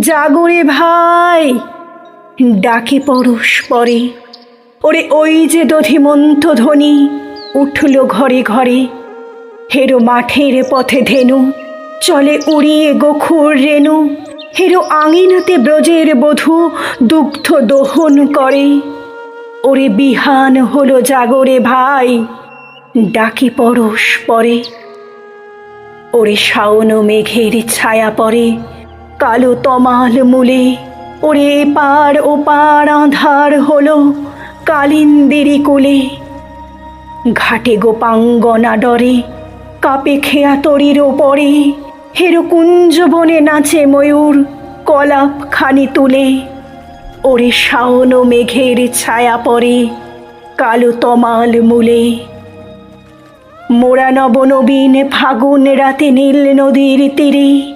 জাগরে ভাই, ডাকে পরশ পরে। ওরে ওই যে দধিমন্ত ধ্বনি উঠল ঘরে ঘরে। হেরো মাঠের পথে ধেনু, চলে উড়িয়ে গোখুর রেণু। হেরো আঙিনাতে ব্রজের বধূ, দুগ্ধ দোহন করে। ওরে বিহান হলো জাগরে ভাই, ডাকি পরশ পরে। ওরে শাওন মেঘের ছায়া পড়ে কালো তমাল মূলে ওরে পার ও পার আধার হলো কালিন্দিরি কুলে। ঘাটে গোপাঙ্গনা ডরে, কাপে খেয়া তরির ওপরে, হেরো কুঞ্জ বনে নাচে ময়ূর কলাপ খানি তুলে। ওরে শাওন মেঘের ছায়া পড়ে কালো তমাল মূলে। মোরা নবনবীন ফাগুন রাতে নীল নদীর তীরে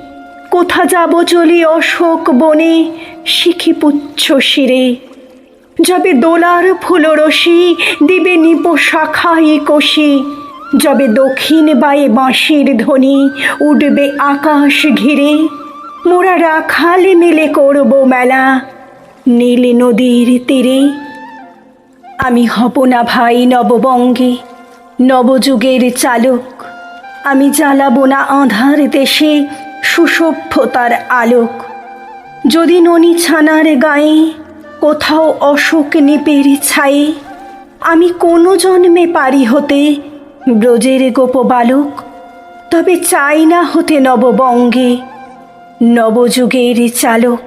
কোথা যাব চলি অশোক বনে? শিখি পুচ্ছ শিরে। যবে দোলার ফুলরসি দিবে নিপ শাখাই কষি। যবে দক্ষিণ বায়ে বাঁশির ধ্বনি, উঠবে আকাশ ঘিরে। মোরা রাখাল মিলে করব মেলা, নীল নদীর তীরে। আমি হব না ভাই নববঙ্গে, নবযুগের চালক। আমি জ্বালাবো না আঁধার দেশে সুসভ্যতার আলোক। যদি ননি ছানার গায়ে কোথাও অশোক নিপের ছায়ে, আমি কোনো জন্মে পারি হতে ব্রজের গোপ বালক। তবে চাই না হতে নববঙ্গে নবযুগের চালক।